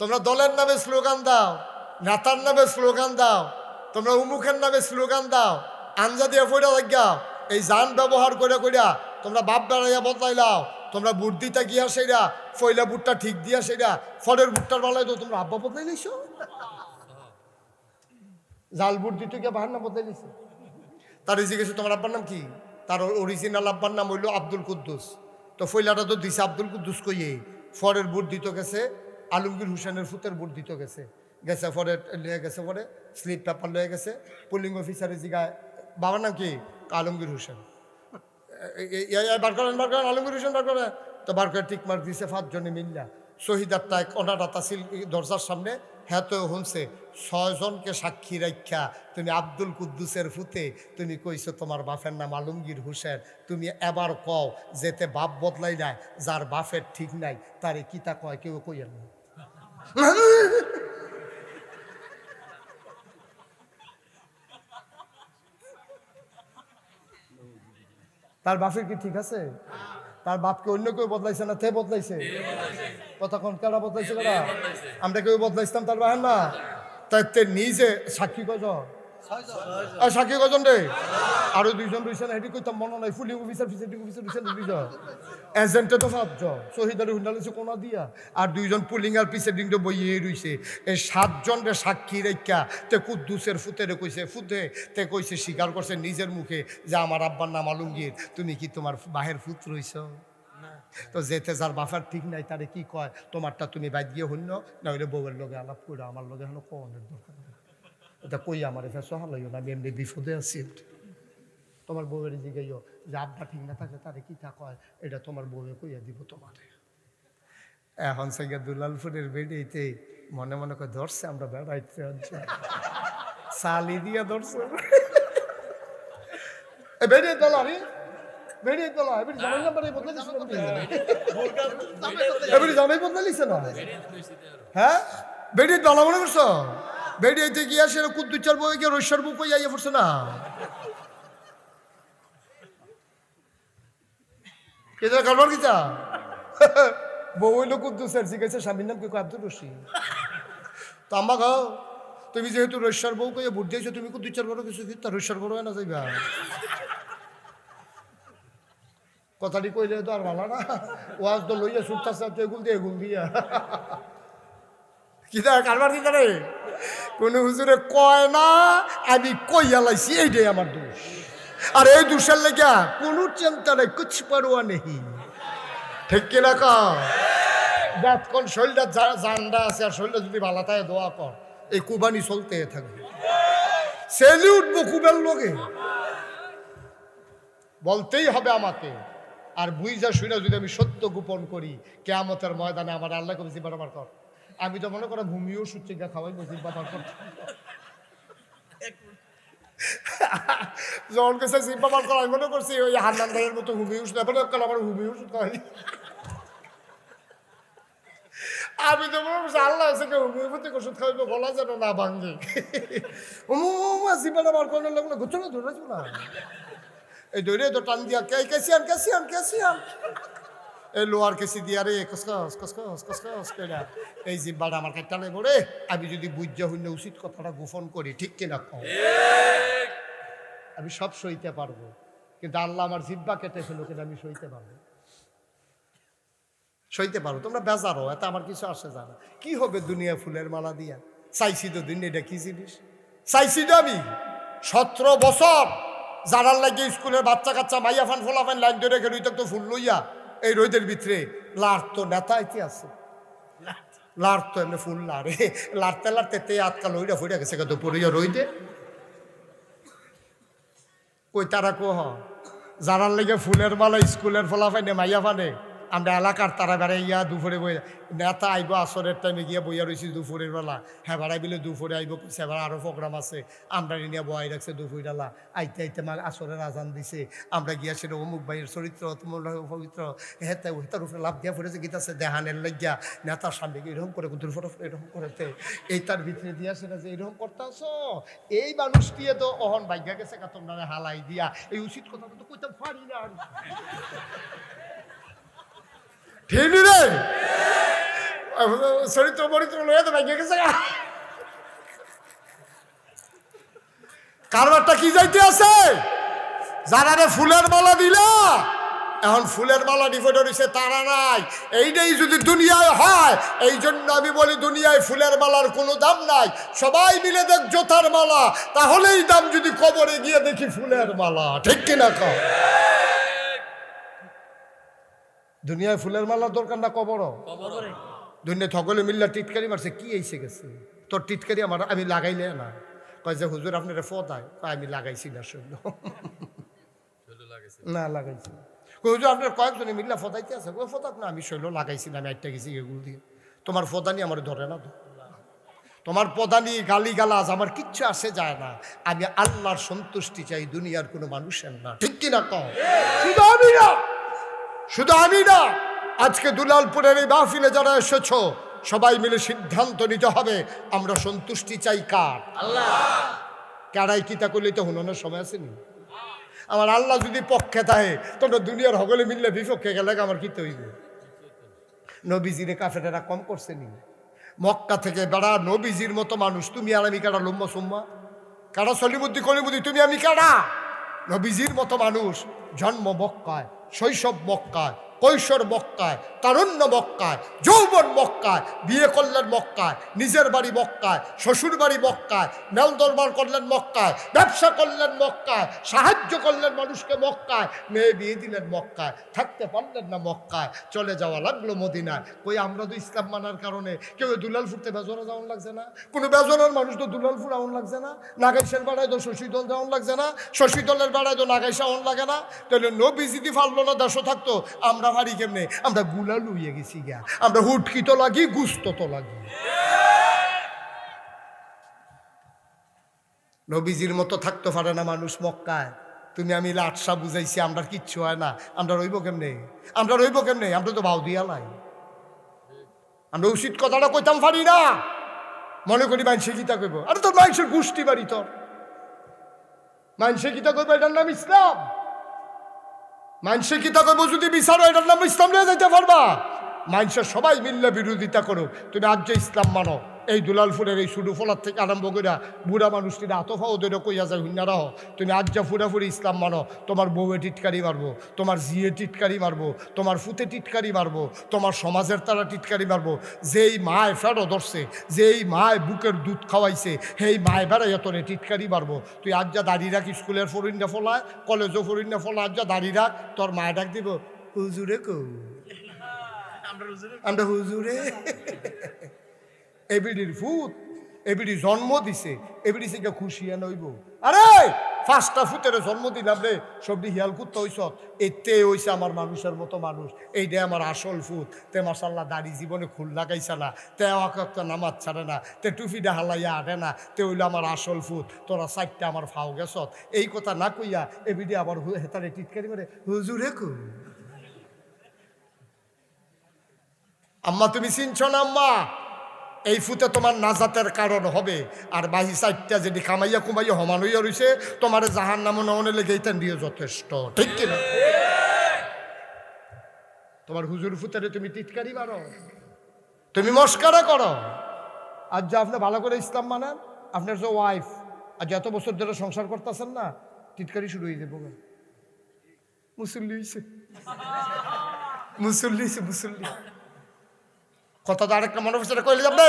তোমরা দলের নামে স্লোগান দাও, নেতার নামে স্লোগান দাও, তোমরা উমুখের নামে স্লোগান দাও, আঞ্জা দিয়ে ফইরা লাগাও এই যান ব্যবহার করে কইরা তোমরা বাপ বেড়াইয়া বদলাইলাও, তোমরা বুট গিয়া সেরা, ফইলা বুটটা ঠিক দিয়া সেরা, ফলের বুটটার বেলায় তো তোমরা আব্বা বদলাই নিছো জাল বুট দিতে গিয়ে বাহার নাম বদলাই নিছে তার জিজ্ঞেস, তোমার আব্বার নাম কি? তার অরিজিনাল আব্বার নাম হইল আব্দুল কুদ্দুস। তো ফইলাটা তো দিছে আব্দুল কুদ্দুস কইয়ে ফরের বুট দিতে গেছে আলমগীর হুসেনের ফুতের বুট দিতে গেছে। গেছে পরে, লয়ে গেছে পরে স্লিপ পেপার লয়ে গেছে। পুলিং অফিসারের জিগায় বাবার নাম কি? আলমগীর হোসেন। বার করেন বার করেন, আলমগীর হোসেন বার করেন। তো বার করে টিকমার্ক মার দিছে পাঁচজনে মিল্লা। শহীদার তাই অনাটা তাসিল দরজার সামনে হ্যাঁ তো শুনছে ছয়জনকে সাক্ষী রাখা তুমি আব্দুল কুদ্দুসের ফুতে, তুমি কইছো তোমার বাপের নাম আলমগীর হোসেন, তুমি এবার কও যেতে বাপ বদলাই নাই, যার বাপের ঠিক নাই, তারে কিতা কয়, কেউ কইয়েন না। তার বাপের কি ঠিক আছে? তার বাপকে অন্য কেউ বদলাইছে না, তে বদলাইছে? কতক্ষণ কেডা বদলাইছে কেডা আমরা কেউ বদলাইছিলাম তার বাহের না। তাই তে নিজে সাক্ষী কজন আর সাক্ষী কজন রে? আরও দুইজন রয়েছে না হেঁটে কইতাম মনে নাই ফুলিং অফিসার ফিসারিং অফিসার রয়েছে দুইজন? এজেন্টে তো সাতজন শহীদারি হুন্ডালেছে কোনা দিয়া। আর দুইজন পুলিং আর প্রিসাইডিং তো বইয়ে রইছে। এই সাতজন রে সাক্ষী রেখা তে কুদ্দুসের ফুতে রে কইছে ফুতে তে কইছে স্বীকার করছে নিজের মুখে যে আমার আব্বার নাম আলমগীর। তুমি কি তোমার বাহের ফুত রইছ? তো যেতে যার বাফার ঠিক নাই, তারে কি কয়? তোমারটা তুমি বাইদ গিয়ে হইন না হইলে বউয়ের লগে আলাপ করে আমার লগে হলো কনের দরকার এটা কই আমার এসে সহালইও না, আমি এমনি বিপদে আছি। তোমার বউয়ের জিগাইও যে আব্বা ঠিক না থাকে, তারে কি তা কয়? এটা তোমার বউয়ে কইয়া দিব তোমারে। এখন সাইগা দুলালপুরের বেড়েইতে মনে মনে করে ধরছে আমরা বেড়াইতে হচ্ছে সালি দিয়া ধরছে। এ বেরিয়ে দল আরে বেরিয়ে দল এবারে জামাই নাম্বারে বদলে দিছে না এবারে জামাই বদলে দিছে না? হ্যাঁ? বেরিয়ে দল মনে করছ? বেরিয়েতে গিয়া সে কুদ্দুচার বই গিয়ে রৈশ্বর বুক কই পড়ছে না? কেদার কারবার কিতা বউ হইল কুদ্দুসের জিজ্ঞাসা স্বামীর নাম কি? কয় আব্দুল রশিদ। তো আম্মা গাও তুমি যেহেতু রৈশ্বর বউ কইয়া বুদ্ধি দিয়েছ তুমি কুদ্দুচার বড় কিছু কি? তার রৈশ্বর বড় হয় না যাইবা। কথাটি কইলে তো আর ভালো না। ওয়াজ তো লইয়া সুটতাছে তো এগুল দিয়ে এগুল দিয়া। কিতা কারবার দিতে রে? কোনো হুজুরে কয় না, আমি কইয়া লাইছি, এইটাই আমার দোষ। আর এই দোষের লেগা কোনো চিন্তা নেই, কুছ পারোয়া নেই। ঠিক কিনা ক? যতক্ষণ শরীরটা জান্ডা আছে, আর শরীরটা যদি ভালো থাকে, দোয়া কর। এই কুবানি চলতে থাকবে সেলি উঠবো কুবের লোকে বলতেই হবে আমাকে। আর বুঝা শুনে যদি আমি সত্য গোপন করি, কেয়ামতের ময়দানে আমার আল্লাহ কবি জিব্বা কর। আমি তো মনে করো ভূমিও সুচিকা খাওয়াই জিব্বা ব্যবহার কর। ব্যবহার করা, আমি মনে করছি ওই হান্নান ভাইয়ের মতো এবার আমার ওষুধ হয় আমি তো মনে করছি আল্লাহ কেউ হোমিওপ্যাথিক ওষুধ খাওয়াইবে, গলা যেন না ভাঙ্গে জিব্বা ব্যবহার করার লাগল ঘুরছো না, ধরে না। এই দৌড়ে তো টান দিয়া, কে কেসিয়ান কেসিয়ান কেসিয়ান এই লোহার কেসি দিয়া রে কসকস কসকস কসকস কেনা এই জিব্বাটা আমার কাছে টানে পড়ে আমি যদি বুঝা হইলে উচিত কথাটা গোপন করি ঠিক কিনা কম আমি সব সইতে পারব। কিন্তু আল্লাহ আমার জিব্বা কেটে ফেলো কিন্তু আমি সইতে পারব। সইতে পারো তোমরা বেজারো এত আমার কিছু আসে জানা কি হবে দুনিয়া ফুলের মালা দিয়া? চাইছি তো দিন দুনিয়াটা কি জিনিস? চাইছি তো আমি সতেরো বছর জানার লাগে স্কুলের বাচ্চা কাচ্চা মাইয়া ফান, ফোলা ফান লাইন ধরে গেল তো ফুল লইয়া। এই রোদের ভিতরে লার তো নেতা ইতি আছে। লার তো এমনি ফুল লারে। লাড়তে লাড়তে তে আতকা লইরা ফুইরা গেছে কত পড়িয়া রইতে কই তারা কো হ? জানার লাগে ফুলের মালা স্কুলের ফলা ফাইনে, মাইয়া ফানে আমরা এলাকার তারা বেড়াইয়া দুপুরে বই নেতা আইব আসরের টাইমে গিয়ে বইয়া রয়েছি দুপুরের বেলা। হ্যাঁ বেড়াই বিলে দুপুরে আইব এবার আরও প্রোগ্রাম আছে। আমরা নিয়ে বয়াই রাখছে দুপুরবেলা আইতে আইতে মা আসরের আজান দিছে। আমরা গিয়া সেটা অমুক ভাইয়ের চরিত্র, তোমার পবিত্র। হেতে হেতার উপরে লাভ দিয়া পড়েছে, গীতাছে দেহানের লাগিয়া নেতার সামনে এরকম করে কুতুর ফটো এরকম করেছে। এই তার ভিতরে দিয়া সেটা যে এরকম করতেছ, এই মানুষ দিয়ে তো অহন ভাগ্যা গেছে কা তোমরা হালাই দিয়া। এই উচিত কথা তো কইতে পারি না। ঠিক চরিত্র বরিত্র লয়ে তো গেছে কারবারটা কি যাইতে আছে? যারা ফুলের মালা দিলা। এখন ফুলের মালা ডিফেট হয়েছে তারা নাই। এইটাই যদি দুনিয়ায় হয়, এই জন্য আমি বলি দুনিয়ায় ফুলের মালার কোনো দাম নাই। সবাই মিলে দেখ জোতার মালা। তাহলেই দাম যদি কবরে গিয়ে দেখি ফুলের মালা। ঠিক কিনা কও? দুনিয়ায় ফুলের মালার দরকার না কবরও দুনিয়া সকলে মিল্লা টিটকারি মারছে কি এসে গেছে? তোর টিটকারি আমার আমি লাগাইলে না। কয় যে হুজুর আপনার ফদায়। কয় আমি লাগাইছি না শুনল না লাগাইছি। কই হুজুর আপনার কয়েকজনে মিল্লা ফদাইতে আছে? ওই ফদাক না আমি শৈল লাগাইছি না আমি একটা গেছি এগুলো দিয়ে। তোমার ফদানি আমার ধরে না তো? তোমার পদানি গালি গালাজ আমার কিচ্ছু আসে যায় না। আমি আল্লাহর সন্তুষ্টি চাই দুনিয়ার কোনো মানুষের না। ঠিক কিনা কও? শুধু আমি না আজকে দুলালপুরের এই মাহফিলে যারা এসেছ সবাই মিলে সিদ্ধান্ত নিতে হবে আমরা সন্তুষ্টি চাই কার? কারাই কিতা করলে তো হুননের সময় আসেনি আমার আল্লাহ যদি পক্ষে থাকে তোমরা দুনিয়ার হগলে মিললে বিপক্ষে গেলে আমার কি তৈরি নবীজিরে কাফেরেরা কম করছে নি? মক্কা থেকে বেড়া নবীজির মতো মানুষ তুমি আর আমি কারা লম্বা সোম্মা? কারা সলিমুদ্দি কলিমুদ্দি তুমি আমি কারা? নবীজির মতো মানুষ জন্ম মক্কায়। শৈশব মক্কায়। কৈশোর মক্কায় তারুণ্য মক্কায়, যৌবন মক্কায়, বিয়ে করলেন মক্কায়, নিজের বাড়ি মক্কায়, শ্বশুর বাড়ি মক্কায় মেল দরবার করলেন মক্কায়, ব্যবসা করলেন মক্কায়, সাহায্য করলেন মানুষকে মক্কায়, মেয়ে বিয়ে দিলেন মক্কায়, থাকতে পারলেন না মক্কায়, চলে যাওয়া লাগল মদিনায়। কই, আমরা তো ইসলাম মানার কারণে কেউ দুলাল ফুটতে বেজরা যাওয়ান লাগছে না? কোনো বেজরার মানুষ তো দুলাল ফুট আউন লাগছে না? নাগাইশের বেড়ায় তো শশী দল যাওয়ান লাগছে না? শশী দলের বেড়ায় তো নাগাইশা আউন লাগে না? তাহলে নবী যদি ফাললো না দেশও থাকতো? আমরা ভারি কেমনে? আমরা গুলা লুইয়ে গেছি গা। আমরা হুটকি তো লাগি, গুস্ত তো লাগি। নবীজির মতো থাকতে পারে না মানুষ মক্কায়। তুমি আমি লাটসা বুঝাইছি, আমরা কিচ্ছু হয় না। আমরা রইব কেমনে? আমরা রইব কেমনে? আমরা তো ভাও দিয়া লাই আমরা উচিত কথাটা কইতাম পারি না। মনে করি মানুষে গীতা কইব। আরে তোর মানুষের গোষ্ঠী বাড়ি তোর। মানুষে গীতা কইব, এটার নাম ইসলাম। মানুষে কি তাকে যদি বিচারো? এটার নাম ইসলাম নিয়ে যাইতে পারবা? মানুষের সবাই মিললে বিরোধিতা করো। তুমি আজ যে ইসলাম মানো। এই দুলাল ফুলের এই শুরু ফলার থেকে আরম্ভ করে বুড়া মানুষটিরা আতফা ওদের কইয়া যায় হুন্নারা হো তুমি আজ যা ফুরাফুরি ইসলাম মানো তোমার বউয়ে টিটকারি মারবো তোমার জিয়ে টিটকারি মারবো তোমার ফুতে টিটকারি মারবো তোমার সমাজের তারা টিটকারি মারবো যেই মায় ফেরো ধরছে যেই মায় বুকের দুধ খাওয়াইছে সেই মায় বেড়াইয়া তোরে টিটকারি মারবো। তুই আজ যা দাঁড়িয়ে রাখ স্কুলের ফরিন্ডা ফলায় কলেজও ফরিন্ডা ফলা আজ যা দাঁড়িয়ে রাখ তোর মায় ডাক দিব হুজুরে কৌ আমরা হুজুরে। এবিডির ফুত এবিডি জন্ম দিছে, এবিডি থেকে খুশি নইব আরে, পাঁচটা ফুতের জন্ম দিলাম রে, সবদি হিয়াল কুত্ত হইস এতে হইছে আমার মানুষের মতো মানুষ। এইটাই আমার আসল ফুত তে মাসাল্লাহ দাড়ি জীবনে খুল লাগাইছে না, তে একটা নামাজ ছাড়ে না, তে টুফিটা হালাইয়া আটে না, তে হইল আমার আসল ফুত তোরা সাইডটা আমার ফাও গেছত এই কথা না কইয়া এবিডি আবার হু- হেতারে টিটকারি করে, হুজুরে কু? আম্মা, তুমি চিনছ না আম্মা? এই ফুতে তোমার নাজাতের কারণ হবে। আর বাহি সাইডটা যদি খামাইয়া কুমাইয়া সমান হইয়া রইছে, তোমার জাহান নাম নমনে লেগে এইটা দিয়ে যথেষ্ট। ঠিক কিনা তোমার হুজুর ফুতারে তুমি টিটকারি মারো। তুমি মস্কারা করো। আর যা আপনি ভালো করে ইসলাম মানেন, আপনার যে ওয়াইফ আর যত বছর ধরে সংসার করতেছেন না, টিটকারি শুরু হয়ে যাব। মুসল্লি হইছে। মুসল্লি হইছে, মুসল্লি। কথা তো আরেকটা মনে হচ্ছে কইলে যাবে?